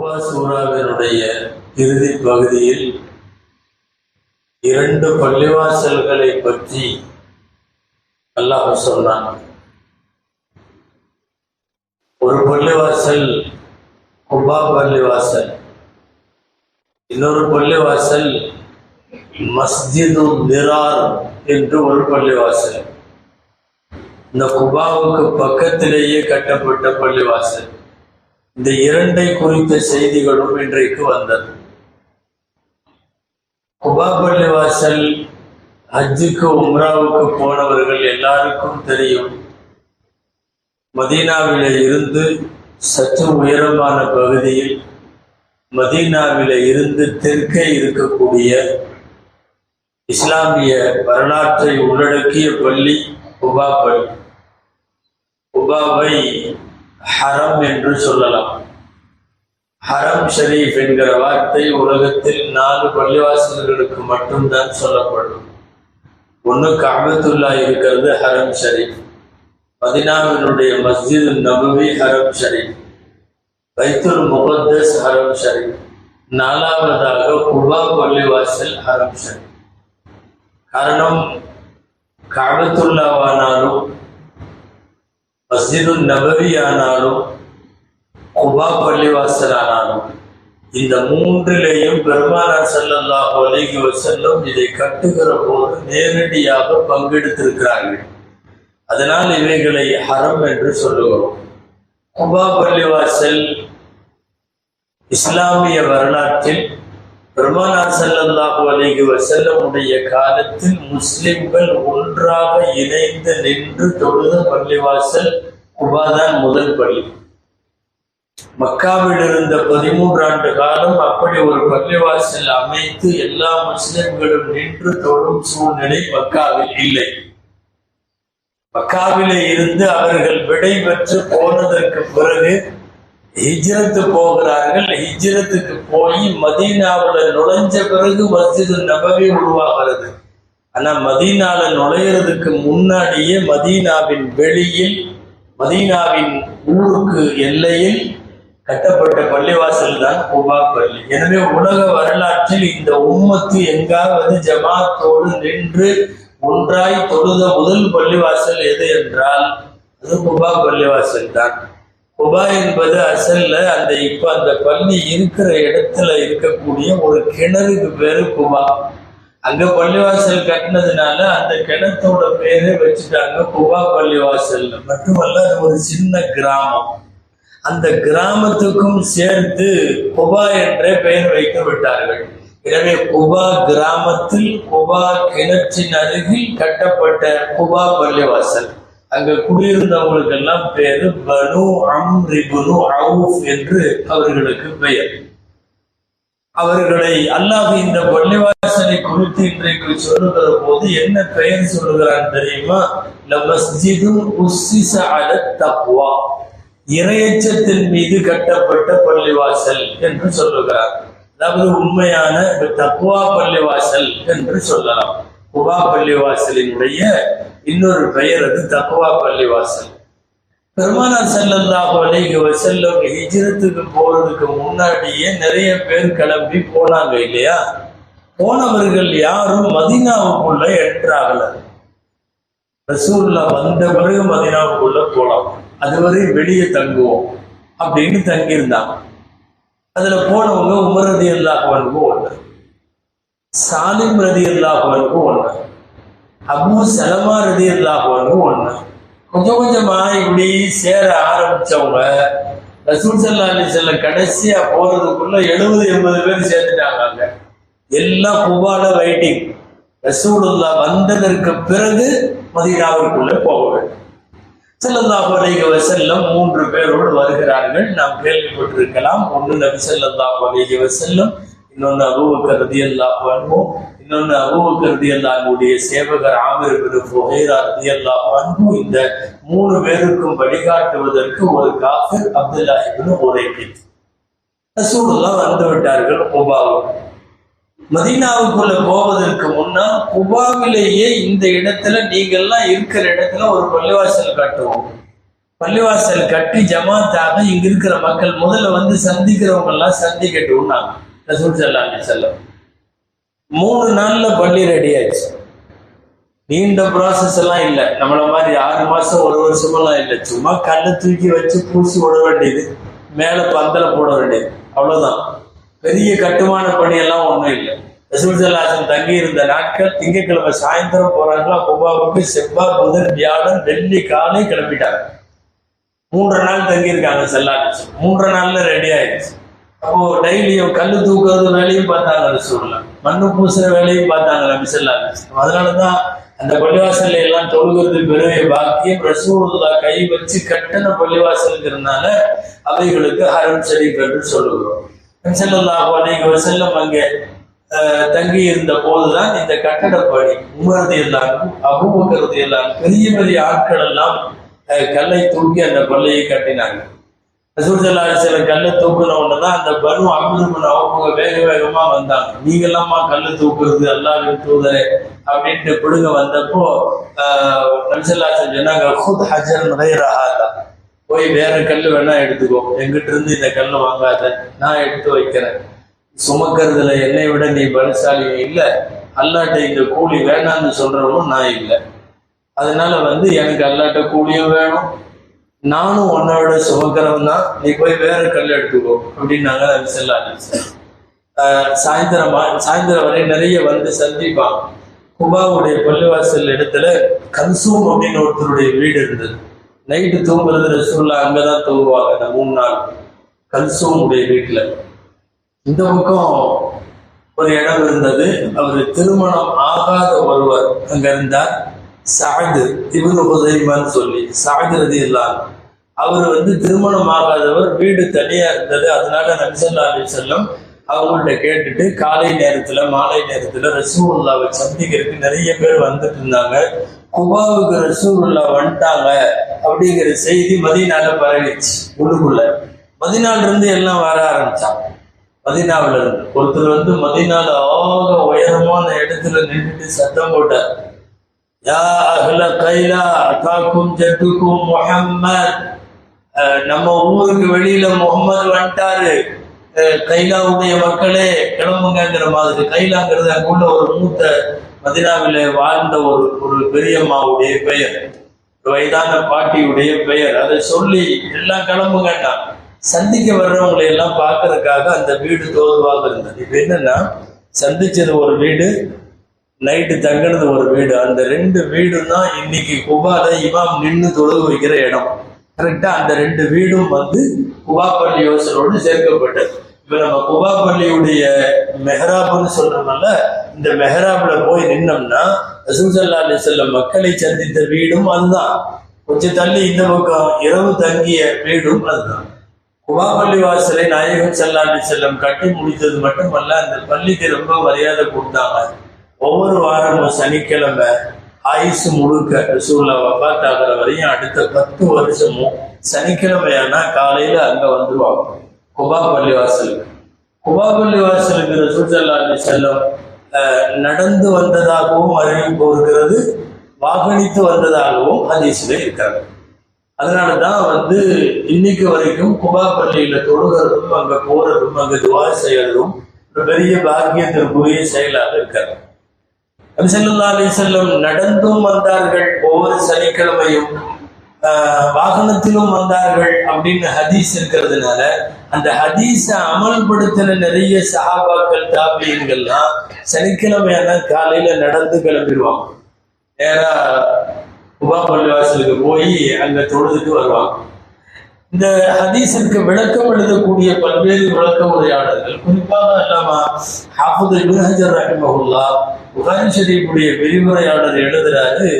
தௌபா சூறாவினுடைய இறுதி பகுதியில் இரண்டு பள்ளிவாசல்களை பற்றி அல்லாஹ் சொன்னான். ஒரு பள்ளிவாசல் குபா பள்ளிவாசல் இன்னொரு பள்ளிவாசல் மஸ்ஜிது திரார் என்று ஒரு பள்ளிவாசல். இந்த குபாவுக்கு பக்கத்திலேயே கட்டப்பட்ட பள்ளிவாசல். இந்த இரண்டை குறித்த செய்திகளும் இன்றைக்கு வந்தது. குபா பள்ளிவாசல் ஹஜ்ஜுக்கு உம்ராவுக்கு போனவர்கள் எல்லாருக்கும் தெரியும். மதீனாவில இருந்து சற்று உயரமான பகுதியில் மதீனாவில இருந்து தெற்கே இருக்கக்கூடிய இஸ்லாமிய வரலாற்றை உள்ளடக்கிய பள்ளி குபா பள்ளி. குபாவை ஹரம் என்று சொல்லலாம். ஹரம் ஷரீஃப் என்கிற வார்த்தை உலகத்தில் நாலு பள்ளிவாசல்களுக்கு மட்டும்தான் சொல்லப்படும். ஒன்று காபத்துல்லா இருக்கிறது ஹரம் ஷரீஃப். மதினாவினுடைய மஸ்ஜித் நபவி ஹரம் ஷரீஃப். வைத்தூர் முகத்தஸ் ஹரம் ஷரீஃப். நாலாவதாக குபா பள்ளிவாசல் ஹரம் ஷரீஃப். காரணம் காபத்துல்லாவானாலும் மஸ்ஜிது நபவி ஆனாலும் குபா பள்ளிவாசல் ஆனாலும் இந்த மூன்றிலேயும் பெருமானார் செல்லல்லா அலைஹி செல்லும் இதை கட்டுகிற போது நேரடியாக பங்கெடுத்திருக்கிறார்கள். அதனால் இவைகளை ஹரம் என்று சொல்லுகிறோம். குபா பள்ளிவாசல் இஸ்லாமிய வரலாற்றில் பெருமானார் செல்லல்லாஹு அலைஹி வஸல்லமுடைய காலத்தில் முஸ்லிம்கள் ஒன்றாக இணைந்து நின்று தொழுத பள்ளிவாசல் குபாதான் முதல் பள்ளி. மக்காவில் இருந்த பதிமூன்று ஆண்டு காலம் அப்படி ஒரு பள்ளிவாசல் அமைத்து எல்லா முஸ்லிம்களும் நின்று தொழும் சூழ்நிலை மக்காவில் இல்லை. மக்காவிலே இருந்து அவர்கள் விடை பெற்று போனதற்கு பிறகு ஹிஜ்ரத்து போகிறார்கள். ஹிஜ்ரத்துக்கு போய் மதீனாவில் நுழைஞ்ச பிறகு மஸ்ஜிது நபவி உருவாகிறது. ஆனால் மதீனால நுழையிறதுக்கு முன்னாடியே மதீனாவின் வெளியில் மதீனாவின் ஊருக்கு எல்லையில் கட்டப்பட்ட பள்ளிவாசல் தான் குபா பள்ளி. எனவே உலக வரலாற்றில் இந்த உம்மத்து எங்காவது ஜமாத்தோடு நின்று ஒன்றாய் தொழுத முதல் பள்ளிவாசல் எது என்றால் அது குபா பள்ளிவாசல் தான். குபா என்பது அசல்ல அந்த இப்ப அந்த பள்ளி இருக்கிற இடத்துல இருக்கக்கூடிய ஒரு கிணறுக்கு பேரு குபா. அங்க பள்ளிவாசல் கட்டினதுனால அந்த கிணத்தோட பேரே வச்சுட்டாங்க குபா பள்ளிவாசல் மட்டுமல்ல அது ஒரு சின்ன கிராமம். அந்த கிராமத்துக்கும் சேர்த்து குபா என்றே பெயர் வைத்து விட்டார்கள். எனவே குபா கிராமத்தில் குபா கிணற்றின் அருகில் கட்டப்பட்ட குபா பள்ளிவாசல். அங்க குடியிருந்தவங்களுக்கு எல்லாம் பேரு பனு அம்ரிபுனு அவுஃப் என்று அவர்களுக்கு பெயர். அவர்களை அல்லாஹ் இந்த பள்ளிவாசலை குறித்து இன்றைக்கு சொல்லுகிற போது என்ன பெயர் சொல்லுகிறான் தெரியுமா? லமஸ்ஜிதும் உஸ்ஸிஸ அல தக்வா. இரையச்சத்தின் மீது கட்டப்பட்ட பள்ளிவாசல் என்று சொல்லுகிறார். அதாவது உண்மையான தக்குவா பள்ளிவாசல் என்று சொல்லலாம். குபா பள்ளிவாசலினுடைய இன்னொரு பெயர் அது தக்குவா பள்ளிவாசல் பெருமானார் செல்லல்லாஹு அலைஹி வஸல்லம் ஹிஜ்ரத்துக்கு போறதுக்கு முன்னாடியே நிறைய பேர் கிளம்பி போனாங்க இல்லையா? போனவர்கள் யாரும் மதினாவுக்குள்ள என்ட்ராகல ரசூல்லா வந்த பிறகு மதினாவுக்குள்ள போலாம். அதுவரை வெளியே தங்குவோம் அப்படின்னு தங்கியிருந்தாங்க. அதுல போனவங்க உமரதி அல்லாஹ் அல்லாஹுவனுக்கு ஒண்ணு சாலிம் ரதி அல்லாஹுவனுக்கு ஒண்ணு. அபு சலமா ரதி அல்லாஹுவனுக்கு ஒண்ணு. கொஞ்சம் கொஞ்சமா இப்படி சேர ஆரம்பிச்சவங்க ரசூல் சல்லா அலி செல்ல கடைசியா போறதுக்குள்ள எழுபது எண்பது பேர் சேர்த்துட்டாங்க அங்க எல்லாம் குபால வெயிட்டிங் ரசூலுல்லா வந்ததற்கு பிறகு மதீனாவிற்குள்ள போக வேண்டும். செல்லல்லாஹு அலைஹி மூன்று பேரோடு வருகிறார்கள். நாம் கேள்விப்பட்டிருக்கலாம். ஒன்று நபி ஸல்லல்லாஹு அலைஹி வஸல்லம் இன்னொன்று அபூபக்கர் ரலியல்லாஹு அன்ஹு இன்னொன்று அபூபக்கர் ரலியல்லாஹுடைய சேவகர் ஆமிர் இப்னு ஃபுஹைரா ரலியல்லாஹு அன்ஹு இந்த மூணு பேருக்கும் வழிகாட்டுவதற்கு ஒரு காஃபிர் அப்துல்லா இப்னு உரைக்கித். ரசூலுல்லாஹ் வந்து விட்டார்கள் குபாவுக்கு மதீனாவுக்குள்ள போவதற்கு முன்னால் குபாவிலேயே இந்த இடத்துல நீங்கள்லாம் இருக்கிற இடத்துல ஒரு பள்ளிவாசல் கட்டுவோம். பள்ளிவாசல் கட்டி ஜமாத்தாக இங்க இருக்கிற மக்கள் முதல்ல வந்து சந்திக்கிறவங்க எல்லாம் சந்திக்கட்டும்னாங்க. ரசூல் ஸல்லல்லாஹு அலி செல்லம். மூணு நாள்ல பள்ளி ரெடி ஆயிடுச்சு. நீண்ட ப்ராசஸ் எல்லாம் இல்லை. நம்மள மாதிரி ஆறு மாசம் ஒரு வருஷமெல்லாம் இல்லை. சும்மா கல்லை தூக்கி வச்சு பூசி விட வேண்டியது. மேல பந்தல போட வேண்டியது. அவ்வளவுதான். பெரிய கட்டுமான பணி எல்லாம் இல்லை. ரசூல்சல்லாசன் தங்கி இருந்த நாட்கள் திங்கட்கிழமை சாயந்தரம் போறாங்களா? குபாவுக்கு செவ்வாய் புதன் வியாழன் வெள்ளி காலை கிளம்பிட்டாங்க. மூன்று நாள் தங்கியிருக்காங்க செல்லாச்சு மூன்று நாள்ல ரெடி ஆயிடுச்சு. அப்போ டெய்லியும் கல்லு தூக்குறது வேலையும் பார்த்தாங்க ரசூல்லா மண்ணு பூசுற வேலையும் பார்த்தாங்க நபி செல்லாச்சு அதனாலதான் அந்த பள்ளிவாசல்ல எல்லாம் தொழுகிறது பெரிய பாக்கியம் ரசூல்லா கை வச்சு கட்டின பள்ளிவாசலுங்கிறதுனால அவைகளுக்கு ஹரம் ஷரீப் என்று சொல்லுகிறோம் செல்லல்லாஹு அலைஹி வஸல்லம் அங்கே தங்கி இருந்த போதுதான் இந்த கட்டடப்பணி உமரது எல்லாம் அபூமக்கிறது எல்லாம் பெரிய பெரிய ஆட்கள் எல்லாம் அஹ், கல்லை தூக்கி அந்த பள்ளியை கட்டினாங்க. ரசூலுல்லா சில கல்லை தூக்குன உடனே தான் அந்த பனு அமிர்தமன் அவங்க வேக வேகமா வந்தாங்க. நீங்க எல்லாமா கல்லு தூக்குறது அல்லாவின் தூதரே அப்படின்ட்டு பிடுங்க வந்தப்போ நம்சல்லாசன் சொன்னாங்க "ஹுத் ஹஜரன் கைரஹாதா." போய் வேற கல்லு வேணா எடுத்துக்கோ. எங்கிட்ட இருந்து இந்த கல்லு வாங்காத. நான் எடுத்து வைக்கிறேன். சுமக்கிறதுல என்னை விட நீ பலசாலி இல்ல. அல்லாட்ட இந்த கூலி வேணாம்னு சொல்றவனும் நான் இல்லை. அதனால வந்து எனக்கு அல்லாட்ட கூலியும் வேணும். நானும் உன்னோட சுமக்கிறவன் தான். நீ போய் வேற கல் எடுத்துக்கோ அப்படின்னாங்க நபி ஸல்லல்லாஹு அலைஹி ஆஹ் சாயந்தரமா சாயந்தரம் வரை நிறைய வந்து சந்திப்பாங்க குபாவுடைய பள்ளிவாசல் இடத்துல கன்சூம் அப்படின்னு ஒருத்தருடைய வீடு இருந்தது. நைட்டு தூங்குறது ரசூல்லா அங்கதான் தூங்குவாங்க அந்த மூணு நாள். கல்சூம் உடைய வீட்டுல. இந்த பக்கம் ஒரு இடம் இருந்தது. அவர் திருமணம் ஆகாத ஒருவர் அங்க இருந்தார். சாது இவனு உதயமான்னு சொல்லி சாது ரதி அவர் வந்து திருமணம் ஆகாதவர் வீடு தனியா இருந்தது. அதனால நபிசல்லா அலி செல்லம் அவங்கள்ட்ட கேட்டுட்டு காலை நேரத்துல மாலை நேரத்துல ரசூல்லாவை சந்திக்கிறதுக்கு நிறைய பேர் வந்துட்டு இருந்தாங்க. குபாவுக்கு ரசூல்லா வந்துட்டாங்க அப்படிங்கிற செய்தி மதினால பரவிச்சு உள்ளுக்குள்ள. மதினால இருந்து எல்லாம் வர ஆரம்பிச்சாங்க. மதினாவில இருந்து ஒருத்தர் வந்து மதினால ஆக உயரமான இடத்துல நின்றுட்டு சத்தம் போட்டார். யா அஹ்ல கைலா அதாக்கும் ஜட்டுக்கும் முஹம்மத் அஹ் நம்ம ஊருக்கு வெளியில முகமது வந்துட்டாரு கைலாவுடைய மக்களே கிளம்புங்கிற மாதிரி கைலாங்கிறது அங்குள்ள ஒரு மூத்த மதினாவில வாழ்ந்த ஒரு ஒரு பெரியம்மாவுடைய பெயர் வயதான பாட்டியுடைய பெயர் அதை சொல்லி எல்லாம் கிளம்புங்கண்ணா சந்திக்க வர்றவங்களை எல்லாம் பார்க்கறதுக்காக அந்த வீடு தோதுவாக இருந்தது இப்ப என்னன்னா சந்திச்சது ஒரு வீடு நைட்டு தங்கினது ஒரு வீடு. அந்த ரெண்டு வீடும் தான் இன்னைக்கு குபால இமாம் நின்று தொழுகு வைக்கிற இடம். கரெக்டா அந்த ரெண்டு வீடும் வந்து குபா பள்ளி யோசனோடு சேர்க்கப்பட்டது. இப்ப நம்ம குபா பள்ளியுடைய மெஹராப்னு சொல்றோம்ல இந்த மெஹராபில் போய் நின்னோம்னா ரசூசல்லா அலி செல்லம் மக்களை சந்தித்த வீடும் அதுதான். கொஞ்சம் தள்ளி இந்த பக்கம் இரவு தங்கிய வீடும் அதுதான். குபா பள்ளி வாசலை நாயகம் செல்லாண்டி செல்லம் கட்டி முடித்தது மட்டுமல்ல அந்த பள்ளிக்கு ரொம்ப மரியாதை கொடுத்தாங்க. ஒவ்வொரு வாரமும் சனிக்கிழமை ஆயுசு முழுக்க ரசூல்லா வபாத் ஆகிற வரையும் அடுத்த பத்து வருஷமும் சனிக்கிழமையானா காலையில அங்க வந்துருவாங்க. குபா பள்ளி வாசலுக்கு குபா வாசலுக்கு அலி செல்லம் நடந்து வந்ததாகவும் அறிவிப்பு இருக்கிறது வாகனித்து வந்ததாகவும் ஹதீஸ்ல இருக்காங்க அதனால தான் வந்து இன்னைக்கு வரைக்கும் குபா பள்ளியில தொழுகிறதும் அங்க போறதும் அங்க துவா செய்யறதும் ஒரு பெரிய பாக்கியத்திற்குரிய செயலாக இருக்காங்க நபிசல்லா நடந்தும் வந்தார்கள் ஒவ்வொரு சனிக்கிழமையும் ஆஹ், வாகனத்திலும் வந்தார்கள் அப்படின்னு ஹதீஸ் இருக்கிறதுனால அந்த ஹதீஸை அமல்படுத்தின நிறைய சஹாபாக்கள் தாபியங்கள்லாம் சனிக்கிழமையான காலையில நடந்து கிளம்பிடுவாங்க நேரா உபா பள்ளிவாசலுக்கு போய் அங்க தொழுதுட்டு வருவாங்க. இந்த ஹதீஸிற்கு விளக்கம் எழுதக்கூடிய பல்வேறு விளக்க உரையாடல்கள் குறிப்பாக இல்லாம ஹாஃபுது ஹஜர் ரஹிமஹுல்லா புகாரி ஷரீஃபுடைய விரிவுரையாளர் எழுதுறாரு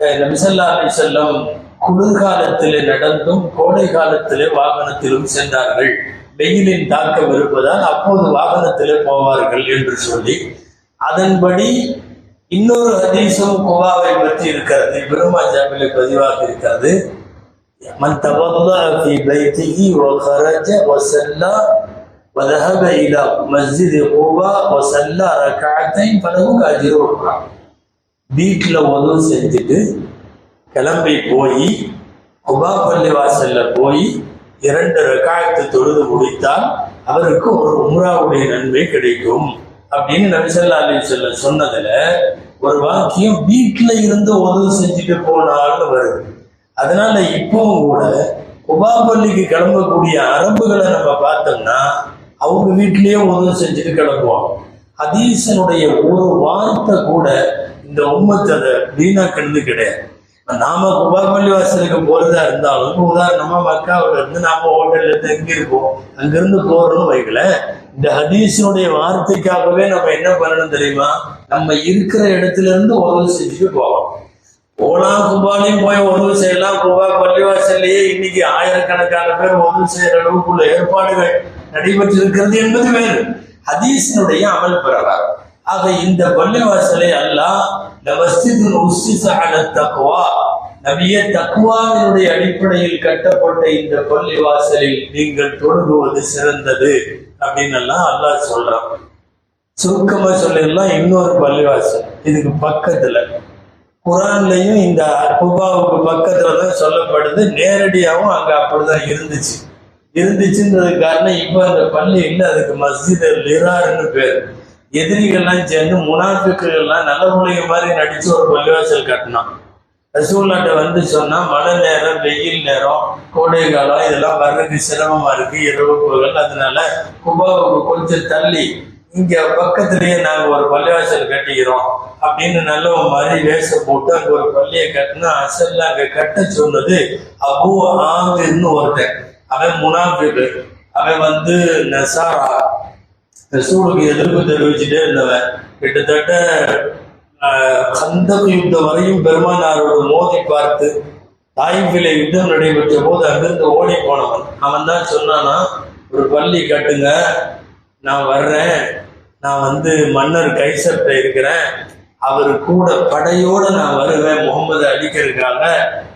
நபிசல்லா அலி செல்லம் குளிர்காலத்திலே நடந்தும் கோடை காலத்திலே வாகனத்திலும் சென்றார்கள். வெயிலின் தாக்கம் இருப்பதால் அப்போது வாகனத்திலே போவார்கள் என்று சொல்லி அதன்படி இன்னொரு ஹதீஸும் குவாவை பற்றி இருக்கிறது. பெருமா ஜாமிலே பதிவாக இருக்கிறது மன் தவல்லா ஃபி பைத்திஹி வ وذهب إلى مسجد قباء وصلى ركعتين فله أجر வீட்டில் உதவு செஞ்சுட்டு கிளம்பி போய் குபா பள்ளி வாசல்ல போய் இரண்டு ரகாயத்து தொழுது முடித்தால் அவருக்கு ஒரு உம்ராவுடைய நன்மை கிடைக்கும் அப்படின்னு நபிசல்லா அலி சொல்ல சொன்னதுல ஒரு வாக்கியம் வீட்டுல இருந்து உதவி செஞ்சுட்டு போனால்னு வருது அதனால இப்பவும் கூட குபா பள்ளிக்கு கிளம்பக்கூடிய அரபுகளை நம்ம பார்த்தோம்னா அவங்க வீட்டிலேயே உதவி செஞ்சுட்டு கிளம்புவாங்க. ஹதீசனுடைய ஒரு வார்த்தை கூட இந்த உம்மத்தை அதை வீணாக்கிறது கிடையாது. நாம குபா வாசலுக்கு போறதா இருந்தாலும் உதாரணமா மக்காவுல இருந்து நாம ஹோட்டல்ல இருந்து எங்க இருக்கோம்? அங்கிருந்து போறோம்னு வைக்கல இந்த ஹதீசனுடைய வார்த்தைக்காகவே நம்ம என்ன பண்ணணும் தெரியுமா? நம்ம இருக்கிற இடத்துல இருந்து உதவி செஞ்சுட்டு போவோம் போலாம் குபாலையும் போய் உதவி செய்யலாம். குபா பள்ளிவாசல்லையே இன்னைக்கு ஆயிரக்கணக்கான பேர் உதவி செய்யற அளவுக்குள்ள ஏற்பாடுகள். நடைபெற்றிருக்கிறது என்பது வேறு. ஹதீஸினுடைய அமல் பெறலாம் ஆக இந்த பள்ளிவாசலை அல்லாஹ் இந்த மஸ்ஜிதுல் அல தக்குவா நபிய தக்குவாவினுடைய அடிப்படையில் கட்டப்பட்ட இந்த பள்ளிவாசலில் நீங்கள் தொழுகுவது சிறந்தது அப்படின்னு எல்லாம் அல்லாஹ் சொல்றான். சுருக்கமா சொல்லிடலாம் இன்னொரு பள்ளிவாசல். இதுக்கு பக்கத்துல. குரான்லையும் இந்த குபாவுக்கு பக்கத்துல தான் சொல்லப்படுது. நேரடியாகவும் அங்க அப்படிதான் இருந்துச்சு. இருந்துச்சுன்றது காரணம் இப்ப அந்த பள்ளி இல்லை அதுக்கு மஸ்ஜித் லிரார்னு பேர். எதிரிகள்லாம் சேர்ந்து முனாஃபிக்குகள்லாம் நல்ல பிள்ளைங்க மாதிரி நடிச்சு ஒரு பள்ளிவாசல் கட்டினான். ரசூல்லாட்ட வந்து சொன்னா மழை நேரம் வெயில் நேரம் கோடை காலம் இதெல்லாம் வர்றதுக்கு சிரமமா இருக்கு இரவு பகல். அதனால குபாவுக்கு கொஞ்சம் தள்ளி இங்க பக்கத்திலேயே நாங்க ஒரு பள்ளிவாசல் கட்டிக்கிறோம் அப்படின்னு நல்ல மாதிரி வேஷம் போட்டு அங்க ஒரு பள்ளியை கட்டினா அசல்ல அங்க கட்ட சொன்னது அபு ஆமிர்னு ஒருத்தன். அவன் முனாஃபிக்கு அவன் வந்து நெசாரா. ரசூலுக்கு எதிர்ப்பு தெரிவிச்சுட்டே இருந்தவன். கிட்டத்தட்ட ஆஹ், யுத்தம் வரையும் பெருமானாரோட மோதி பார்த்து தாய்பிலை யுத்தம் நடைபெற்ற போது அங்கிருந்து ஓடி போனவன். அவன் தான் சொன்னானா ஒரு பள்ளி கட்டுங்க. நான் வர்றேன். நான் வந்து மன்னர் கைசர்ட்ட இருக்கிறேன். அவர் கூட படையோட நான் வருவேன். முகமது அடிக்கிறதுக்காக.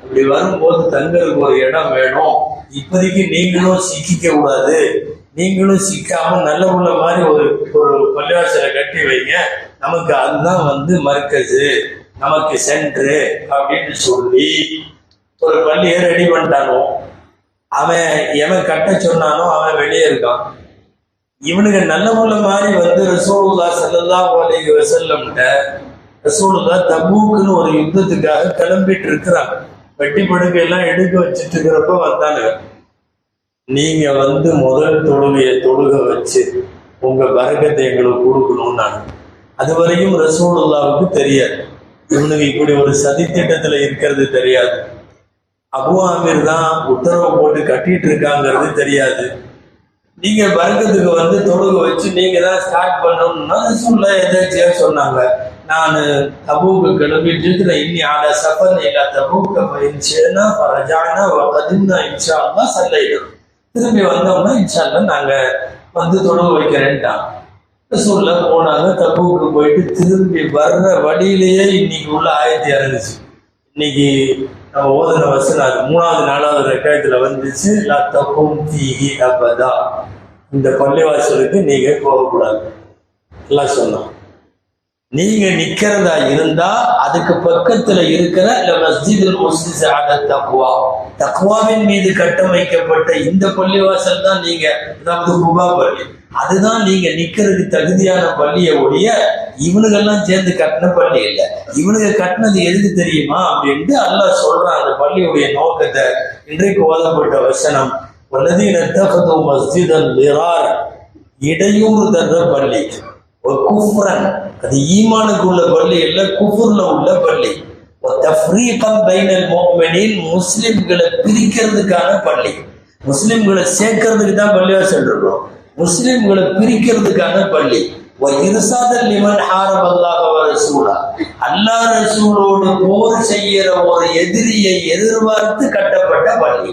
இப்படி வரும்போது தங்களுக்கு ஒரு இடம் வேணும். இப்போதைக்கு நீங்களும் சிக்கிக்க கூடாது. நீங்களும் சிக்காம நல்ல உள்ள மாதிரி ஒரு ஒரு பள்ளிவாசலை கட்டி வைங்க. நமக்கு அதுதான் வந்து மர்க்கஸு நமக்கு சென்ட்ரு அப்படின்னு சொல்லி ஒரு பள்ளியை ரெடி பண்ணிட்டானோ? அவன் எவன் கட்ட சொன்னானோ அவன் வெளியே இருக்கான். இவனுக்கு நல்ல உள்ள மாதிரி வந்து ரசூலுல்லா ஸல்லல்லாஹு அலைஹி வஸல்லம்ட்ட ரசூலுல்லா தபூக்குன்னு ஒரு யுத்தத்துக்காக கிளம்பிட்டு இருக்கிறாங்க வெட்டி படுக்கை எல்லாம் எடுக்க வச்சுட்டு இருக்கிறப்ப வந்தானுங்க நீங்க வந்து முதல் தொழுகையை தொழுக வச்சு உங்க பரக்கத்தை எங்களுக்கு கொடுக்கணும்னு நான். அது வரையும் ரசூலுல்லாவுக்கு தெரியாது. இவனுக்கு இப்படி ஒரு சதி திட்டத்துல இருக்கிறது தெரியாது. அபு ஆமீர் தான் உத்தரவு போட்டு கட்டிட்டு இருக்காங்கிறது தெரியாது. நீங்க பரக்கத்துக்கு வந்து தொழுக வச்சு நீங்க தான் ஸ்டார்ட் பண்ணணும்னா ரசூல்லா எதாச்சியா சொன்னாங்க. நான் தபூக்கு கிளம்பிட்டு இருக்கிற இன்னி ஆட சஃபர் இல்ல தபூக்க பயிற்சினா பரஜானா பதினா இன்ஷா அல்லா சல்லைடும் திரும்பி வந்தோம்னா இன்ஷா அல்லா வந்து தொழுக வைக்கிறேன்ட்டான். ரசூல்ல போனாங்க தபூக்கு போயிட்டு திரும்பி வர்ற வழியிலேயே இன்னைக்கு உள்ள ஆயத்தி இறங்குச்சு. இன்னைக்கு நம்ம ஓதுன வசனம் அது மூணாவது நாலாவது ரெக்காயத்தில் வந்துச்சு லா தப்பும் தீகி அப்பதா இந்த பள்ளிவாசலுக்கு நீங்கள் போகக்கூடாது. எல்லாம் சொன்னோம் நீங்க நிக்கிறதா இருந்தா அதுக்கு பக்கத்துல இருக்கிற தக்குவா தக்குவாவின் தக்வாவின் மீது கட்டமைக்கப்பட்ட இந்த பள்ளிவாசல் தான் நீங்க அதாவது குபா பள்ளி. அதுதான் நீங்க நிக்கிறதுக்கு தகுதியான பள்ளியை ஒழிய இவனுங்கெல்லாம் சேர்ந்து கட்டின பள்ளி இல்லை. இவனுங்க கட்டினது எதுக்கு தெரியுமா அப்படின்ட்டு அல்லாஹ் சொல்றான் அந்த பள்ளியுடைய நோக்கத்தை. இன்றைக்கு ஓதப்பட்ட வசனம் வல்லதீன மஸ்ஜிதன் இடையூறு தர்ற பள்ளி. குஃப்ரன். அது ஈமானுக்கு உள்ள பள்ளி இல்ல குஃபுர்ல உள்ள பள்ளி ஒரு பைனல் முஸ்லிம்களை பிரிக்கிறதுக்கான பள்ளி முஸ்லிம்களை சேர்க்கறதுக்கு தான் பள்ளியா இருக்கிறோம் முஸ்லிம்களை பிரிக்கிறதுக்கான பள்ளி இருசாதல் லிமன் ஹாரப் அல்லாஹ் ரசூலா. அல்லாஹ் ரசூலோடு போர் செய்யற ஒரு எதிரியை எதிர்பார்த்து கட்டப்பட்ட பள்ளி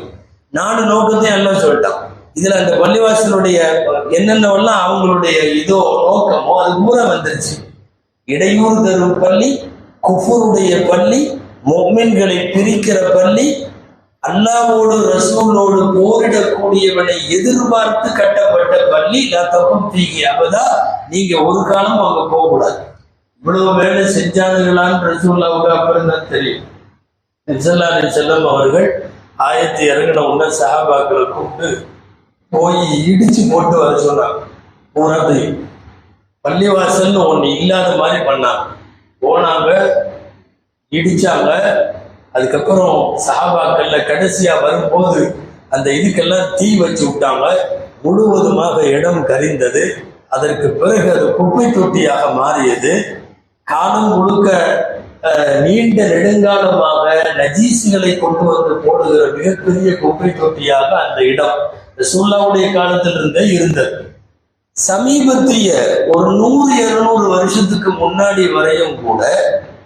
நாலு நோக்கத்தையும் எல்லாம் சொல்லிட்டான். இதுல அந்த பள்ளிவாசலுடைய என்னென்னவெல்லாம் அவங்களுடைய இதோ நோக்கமோ அது பூரா வந்துருச்சு. இடையூறு தரும் பள்ளி குஃபருடைய பள்ளி மொம்மின்களை பிரிக்கிற பள்ளி அல்லாவோடு ரசூலோடு போரிடக்கூடியவனை எதிர்பார்த்து கட்டப்பட்ட பள்ளி தப்பும் தீங்கி அப்பதா நீங்க ஒரு காலம் அங்க போகக்கூடாது. இவ்வளவு வேலை செஞ்சானுங்களான்னு ரசூல்லாவுக்கு அப்புறம் தான் தெரியும். நபிசல்லா செல்லம் அவர்கள் ஆயிரத்தி இறங்கின உடனே சஹாபாக்களை கூப்பிட்டு போய் இடிச்சு போட்டு வர சொன்னாங்க. பூராத்தையும் பள்ளிவாசல்னு ஒண்ணு இல்லாத மாதிரி பண்ணாங்க. போனாங்க இடிச்சாங்க. அதுக்கப்புறம் சஹாபாக்கள்ல கடைசியா வரும்போது அந்த இதுக்கெல்லாம் தீ வச்சு விட்டாங்க. முழுவதுமாக இடம் கரிந்தது. அதற்கு பிறகு அது குப்பை தொட்டியாக மாறியது. காலம் முழுக்க நீண்ட நெடுங்காலமாக நஜீசுகளை கொண்டு வந்து போடுகிற மிகப்பெரிய குப்பை தொட்டியாக அந்த இடம் சுல்லாவுடைய காலத்திலிருந்தே இருந்தது. சமீபத்திய ஒரு நூறு இருநூறு வருஷத்துக்கு முன்னாடி வரையும் கூட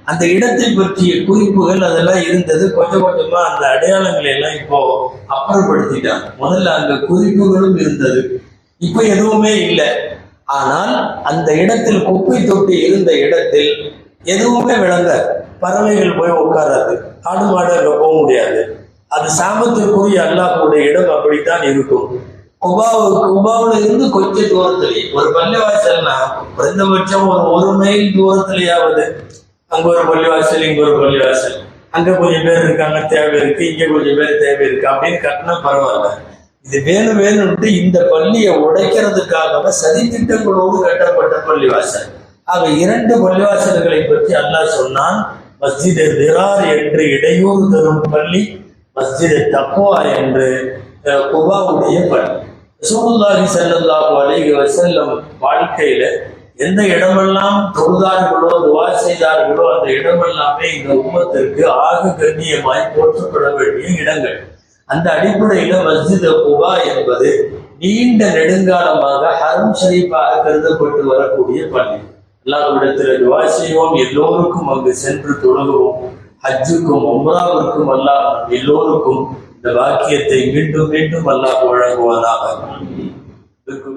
அந்த இடத்தை பற்றிய குறிப்புகள் அதெல்லாம் இருந்தது. கொஞ்சம் கொஞ்சமா அந்த அடையாளங்களை எல்லாம் இப்போ அப்புறப்படுத்திட்டாங்க முதல்ல அங்க குறிப்புகளும் இருந்தது. இப்போ எதுவுமே இல்லை. ஆனால் அந்த இடத்தில் குப்பை தொட்டி இருந்த இடத்தில் எதுவுமே விளங்காது பறவைகள் போய் உட்காராது ஆடு மாடு அங்க போக முடியாது. அது சாபத்திற்குரிய அல்லாஹுடைய இடம் அப்படித்தான் இருக்கும். குபாவுக்கு குபாவுல இருந்து கொஞ்சம் தூரத்திலே ஒரு பள்ளிவாசல்னா குறைந்தபட்சம் ஒரு ஒரு மைல் தூரத்திலேயாவது அங்க ஒரு பள்ளிவாசல் இங்க ஒரு பள்ளிவாசல். அங்க கொஞ்சம் பேர் இருக்காங்க தேவை இருக்கு இங்க கொஞ்சம் பேர் தேவை இருக்கு அப்படின்னு கட்டினா பரவாயில்ல. இது வேணும் வேணும்ட்டு இந்த பள்ளியை உடைக்கிறதுக்காக சதித்திட்டங்களோடு கட்டப்பட்ட பள்ளிவாசல். ஆக இரண்டு பள்ளிவாசல்களை பற்றி அல்லாஹ் சொன்னான் மஸ்ஜித் திரார் என்று இடையூறு தரும் பள்ளி மஸ்ஜித் தக்குவா என்று குபாவுடைய பள்ளி ரசூலுல்லாஹி ஸல்லல்லாஹு அலைஹி வசல்லம் வாழ்க்கையில எந்த இடமெல்லாம் தொழுதார்களோ துவா செய்தார்களோ அந்த இடமெல்லாமே இந்த உம்மத்திற்கு ஆக கண்ணியமாய் போற்றப்பட வேண்டிய இடங்கள். அந்த அடிப்படையில மஸ்ஜித் குபா என்பது நீண்ட நெடுங்காலமாக ஹரம் ஷரீஃபாக கருதப்பட்டு வரக்கூடிய பள்ளி. அல்லாஹ்விடத்தில் துவா செய்வோம் எல்லோருக்கும் அங்கு சென்று தொழுகுவோம். ஹஜ்ஜுக்கும் உம்ராவிற்கும் அல்லாஹ் எல்லோருக்கும் இந்த வாக்கியத்தை மீண்டும் மீண்டும் அல்லாஹ் வழங்குவதாக இருக்கும்